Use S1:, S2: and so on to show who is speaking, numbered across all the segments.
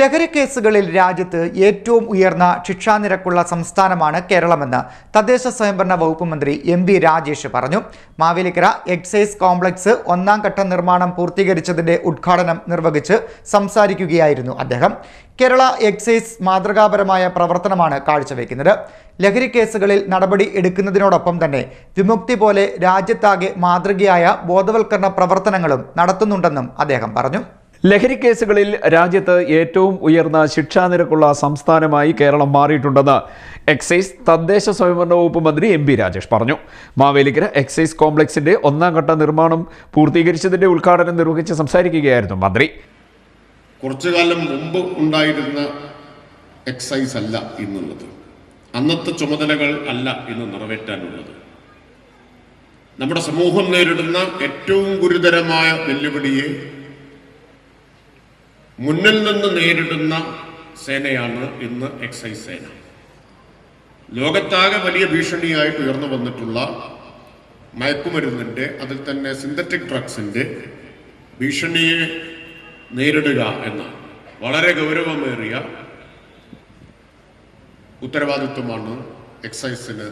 S1: ലഹരിക്കേസുകളിൽ രാജ്യത്ത് ഏറ്റവും ഉയർന്ന ശിക്ഷാനിരക്കുള്ള സംസ്ഥാനമാണ് കേരളമെന്ന് തദ്ദേശ സ്വയംഭരണ വകുപ്പ് മന്ത്രി എം വി രാജേഷ് പറഞ്ഞു മാവേലിക്കര എക്സൈസ് കോംപ്ലക്സ് ഒന്നാം ഘട്ട നിർമ്മാണം പൂർത്തീകരിച്ചതിന്റെ ഉദ്ഘാടനം നിർവഹിച്ച് സംസാരിക്കുകയായിരുന്നു അദ്ദേഹം കേരള എക്സൈസ് മാതൃകാപരമായ പ്രവർത്തനമാണ് കാഴ്ചവെക്കുന്നത് ലഹരിക്കേസുകളിൽ നടപടി എടുക്കുന്നതിനോടൊപ്പം തന്നെ വിമുക്തി പോലെ രാജ്യത്താകെ മാതൃകയായ ബോധവൽക്കരണ പ്രവർത്തനങ്ങളും നടത്തുന്നുണ്ടെന്നും അദ്ദേഹം പറഞ്ഞു
S2: കേസുകളിൽ രാജ്യത്ത് ഏറ്റവും ഉയർന്ന ശിക്ഷാനിരക്കുള്ള സംസ്ഥാനമായി കേരളം മാറിയിട്ടുണ്ടെന്ന് എക്സൈസ് തദ്ദേശ സ്വയംഭരണ വകുപ്പ് മന്ത്രി എം പി രാജേഷ് പറഞ്ഞു മാവേലിക്കര എക്സൈസ് കോംപ്ലക്സിന്റെ ഒന്നാം ഘട്ട നിർമ്മാണം പൂർത്തീകരിച്ചതിന്റെ ഉദ്ഘാടനം നിർവഹിച്ച് സംസാരിക്കുകയായിരുന്നു മന്ത്രി
S3: കുറച്ചു കാലം മുമ്പ് ഉണ്ടായിരുന്ന എക്സൈസ് അല്ല ഇന്നുള്ളത് അന്നത്തെ ചുമതലകൾ അല്ല ഇന്ന് നിറവേറ്റാനുള്ളത് നമ്മുടെ സമൂഹം നേരിടുന്ന ഏറ്റവും ഗുരുതരമായ വെല്ലുവിളിയെ മുന്നിൽ നിന്ന് നേരിടുന്ന സേനയാണ് ഇന്ന് എക്സൈസ് സേന ലോകത്താകെ വലിയ ഭീഷണിയായിട്ട് ഉയർന്നു വന്നിട്ടുള്ള മയക്കുമരുന്നിൻ്റെ അതിൽ തന്നെ സിന്തറ്റിക് ഡ്രഗ്സിൻ്റെ ഭീഷണിയെ നേരിടുക എന്ന വളരെ ഗൗരവമേറിയ ഉത്തരവാദിത്വമാണ് എക്സൈസിന്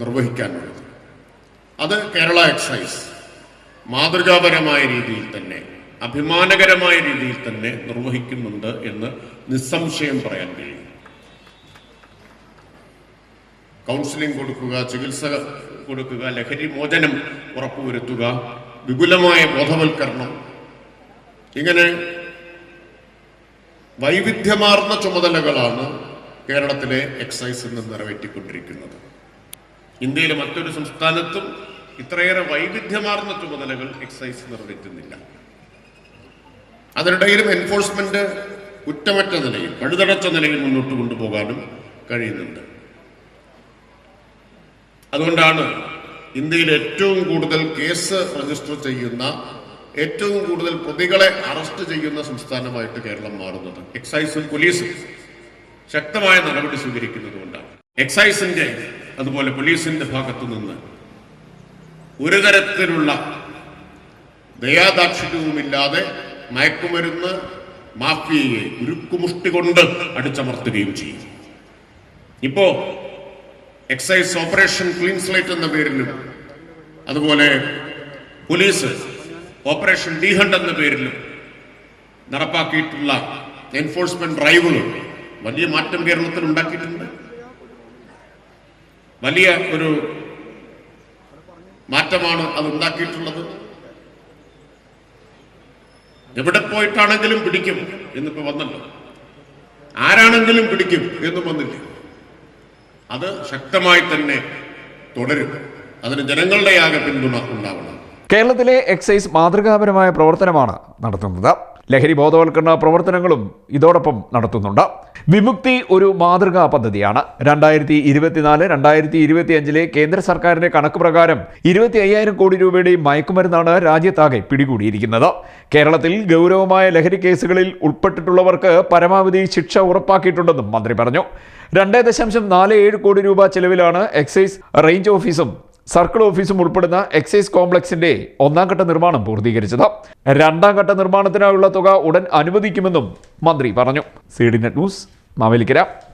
S3: നിർവഹിക്കാനുള്ളത് അത് കേരള എക്സൈസ് മാതൃകാപരമായ രീതിയിൽ തന്നെ അഭിമാനകരമായ രീതിയിൽ തന്നെ നിർവഹിക്കുന്നുണ്ട് എന്ന് നിസ്സംശയം പറയാൻ കഴിയും കൗൺസിലിംഗ് കൊടുക്കുക ചികിത്സ കൊടുക്കുക ലഹരി മോചനം ഉറപ്പുവരുത്തുക വിപുലമായ ബോധവൽക്കരണം ഇങ്ങനെ വൈവിധ്യമാർന്ന ചുമതലകളാണ് കേരളത്തിലെ എക്സൈസിൽ നിന്ന് നിറവേറ്റിക്കൊണ്ടിരിക്കുന്നത് ഇന്ത്യയിലെ മറ്റൊരു സംസ്ഥാനത്തും ഇത്രയേറെ വൈവിധ്യമാർന്ന ചുമതലകൾ എക്സൈസ് നിറവേറ്റുന്നില്ല അതിനിടയിലും എൻഫോഴ്സ്മെന്റ് കുറ്റമറ്റ നിലയിൽ കഴുതടച്ച നിലയിൽ മുന്നോട്ട് കൊണ്ടുപോകാനും കഴിയുന്നുണ്ട് അതുകൊണ്ടാണ് ഇന്ത്യയിൽ ഏറ്റവും കൂടുതൽ കേസ് രജിസ്റ്റർ ചെയ്യുന്ന ഏറ്റവും കൂടുതൽ പ്രതികളെ അറസ്റ്റ് ചെയ്യുന്ന സംസ്ഥാനമായിട്ട് കേരളം മാറുന്നത് എക്സൈസും പോലീസും ശക്തമായ നടപടി സ്വീകരിക്കുന്നത് കൊണ്ടാണ് എക്സൈസിന്റെ അതുപോലെ പോലീസിന്റെ ഭാഗത്തു നിന്ന് ഒരു തരത്തിലുള്ള ദയാദാക്ഷിണ്യവുമില്ലാതെ മയക്കുമരുന്ന് മാഫിയയെ ഉരുക്കുമുഷ്ടി കൊണ്ട് അടിച്ചമർത്തുകയും ചെയ്യും ഇപ്പോ എക്സൈസ് ഓപ്പറേഷൻ ക്ലീൻ എന്ന പേരിലും അതുപോലെ പോലീസ് ഓപ്പറേഷൻ ഡിഹണ്ട് എന്ന പേരിലും നടപ്പാക്കിയിട്ടുള്ള എൻഫോഴ്സ്മെന്റ് ഡ്രൈവുകൾ വലിയ മാറ്റം കേരളത്തിൽ ഉണ്ടാക്കിയിട്ടുണ്ട് വലിയ ഒരു മാറ്റമാണ് അത് ഉണ്ടാക്കിയിട്ടുള്ളത് എവിടെ പോയിട്ടാണെങ്കിലും പിടിക്കും എന്നിപ്പോ വന്നല്ലോ ആരാണെങ്കിലും പിടിക്കും എന്നും വന്നില്ല അത് ശക്തമായി തന്നെ തുടരും അതിന് ജനങ്ങളുടെ ആകെ പിന്തുണ ഉണ്ടാവണം
S2: കേരളത്തിലെ എക്സൈസ് മാതൃകാപരമായ പ്രവർത്തനമാണ് നടത്തുന്നത് ലഹരി ബോധവൽക്കരണ പ്രവർത്തനങ്ങളും ഇതോടൊപ്പം നടത്തുന്നുണ്ട് വിമുക്തി ഒരു മാതൃകാ പദ്ധതിയാണ് രണ്ടായിരത്തി ഇരുപത്തിനാല് രണ്ടായിരത്തി ഇരുപത്തി അഞ്ചിലെ കേന്ദ്ര സർക്കാരിന്റെ കണക്ക് പ്രകാരം ഇരുപത്തി അയ്യായിരം കോടി രൂപയുടെ മയക്കുമരുന്നാണ് രാജ്യത്താകെ പിടികൂടിയിരിക്കുന്നത് കേരളത്തിൽ ഗൗരവമായ ലഹരി കേസുകളിൽ ഉൾപ്പെട്ടിട്ടുള്ളവർക്ക് പരമാവധി ശിക്ഷ ഉറപ്പാക്കിയിട്ടുണ്ടെന്നും മന്ത്രി പറഞ്ഞു രണ്ടേ ദശാംശം നാല് ഏഴ് കോടി രൂപ ചെലവിലാണ് എക്സൈസ് റേഞ്ച് ഓഫീസും സർക്കിൾ ഓഫീസും ഉൾപ്പെടുന്ന എക്സൈസ് കോംപ്ലക്സിന്റെ ഒന്നാം ഘട്ട നിർമ്മാണം പൂർത്തീകരിച്ചത് രണ്ടാം ഘട്ട നിർമ്മാണത്തിനായുള്ള തുക ഉടൻ അനുവദിക്കുമെന്നും മന്ത്രി പറഞ്ഞു C D net news Mavelikkara